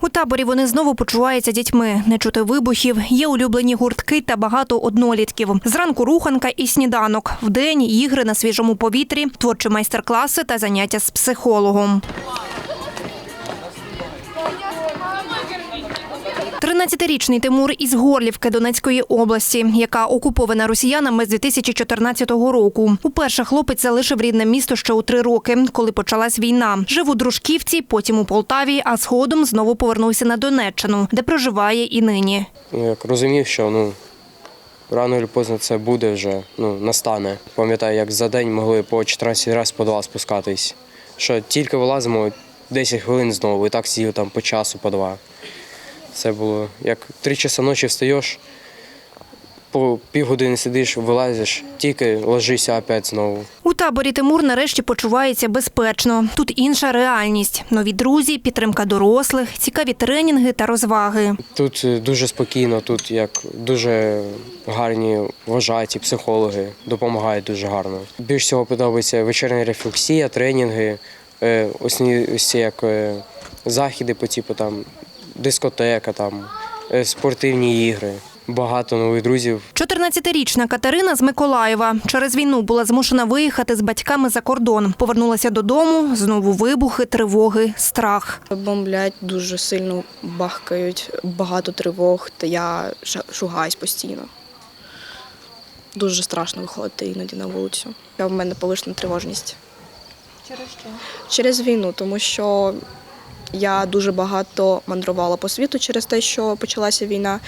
У таборі вони знову почуваються дітьми. Не чути вибухів, є улюблені гуртки та багато однолітків. Зранку руханка і сніданок. Вдень ігри на свіжому повітрі, творчі майстер-класи та заняття з психологом. 13-річний Тимур із Горлівки Донецької області, яка окупована росіянами з 2014 року. Уперше хлопець залишив рідне місто ще у три роки, коли почалась війна. Жив у Дружківці, потім у Полтаві, а згодом знову повернувся на Донеччину, де проживає і нині. Ну, як розумів, що ну, рано чи поздно це буде вже, ну, настане. Пам'ятаю, як за день могли по 14 разів по два спускатись. Що тільки вилазимо 10 хвилин знову, і так сидів там по часу, по два. Це було як три часа ночі встаєш, по півгодини сидиш, вилазиш, тільки ложишся опять знову. У таборі Тимур нарешті почувається безпечно. Тут інша реальність: нові друзі, підтримка дорослих, цікаві тренінги та розваги. Тут е, дуже спокійно, тут як дуже гарні вважаті психологи, допомагають дуже гарно. Більш всього подобається вечірня рефлексія, тренінги, ось ось ці як е, заходи по типу там дискотека, там е, спортивні ігри. Багато нових друзів. 14-річна Катерина з Миколаєва через війну була змушена виїхати з батьками за кордон. Повернулася додому. Знову вибухи, тривоги, страх. Бомблять дуже сильно бахкають, багато тривог, та я шугаюсь постійно. Дуже страшно виходити іноді на вулицю. Я в мене повишена тривожність. Через що? Через війну, тому що я дуже багато мандрувала по світу через те, що почалася війна.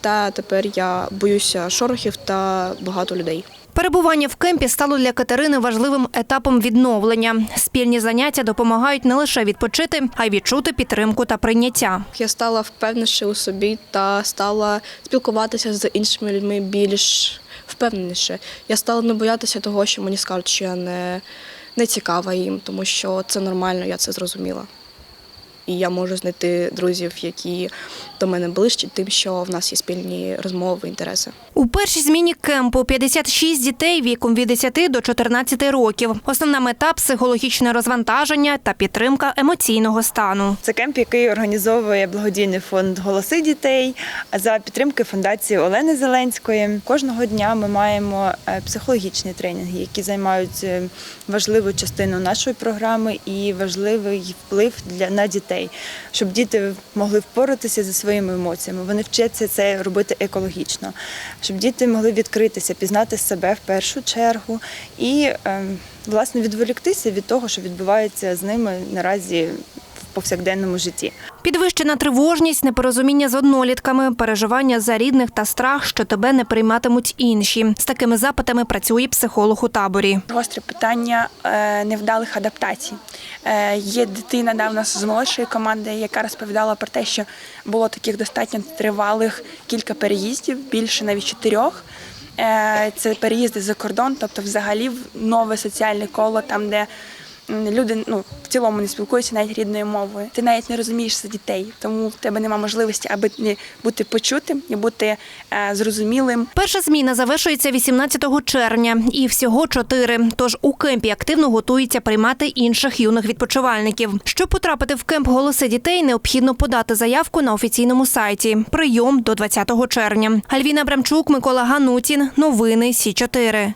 Та тепер я боюся шорохів та багато людей. Перебування в кемпі стало для Катерини важливим етапом відновлення. Спільні заняття допомагають не лише відпочити, а й відчути підтримку та прийняття. Я стала впевненіше у собі та стала спілкуватися з іншими людьми більш впевненіше. Я стала не боятися того, що мені скажуть, що я не, не цікава їм, тому що це нормально, я це зрозуміла. І я можу знайти друзів, які до мене ближчі, тим, що в нас є спільні розмови, інтереси. У першій зміні кемпу 56 дітей віком від 10 до 14 років. Основна мета психологічне розвантаження та підтримка емоційного стану. Це кемп, який організовує благодійний фонд Голоси дітей за підтримки фундації Олени Зеленської. Кожного дня ми маємо е, психологічні тренінги, які займають е, важливу частину нашої програми і важливий вплив для на дітей, щоб діти могли впоратися зі своїми емоціями. Вони вчаться це робити екологічно, щоб діти могли відкритися, пізнати себе в першу чергу і е, власне відволіктися від того, що відбувається з ними наразі повсякденному житті. Підвищена тривожність, непорозуміння з однолітками, переживання за рідних та страх, що тебе не прийматимуть інші. З такими запитами працює психолог у таборі. гостре питання е, невдалих адаптацій. Е, Є дитина да, в нас з молодшої команди, яка розповідала про те, що було таких достатньо тривалих кілька переїздів, більше навіть чотирьох. Е, Це переїзди за кордон, тобто взагалі в нове соціальне коло, там, де люди ну, в цілому не спілкуються навіть рідною мовою. Ти навіть не розумієш за дітей, тому в тебе немає можливості, аби бути почутим і бути е, зрозумілим. Перша зміна завершується 18 червня і всього чотири. Тож у кемпі активно готуються приймати інших юних відпочивальників. Щоб потрапити в кемп голоси дітей, необхідно подати заявку на офіційному сайті. Прийом до 20 червня. Альвіна Брамчук, Микола Ганутін. Новини Сі 4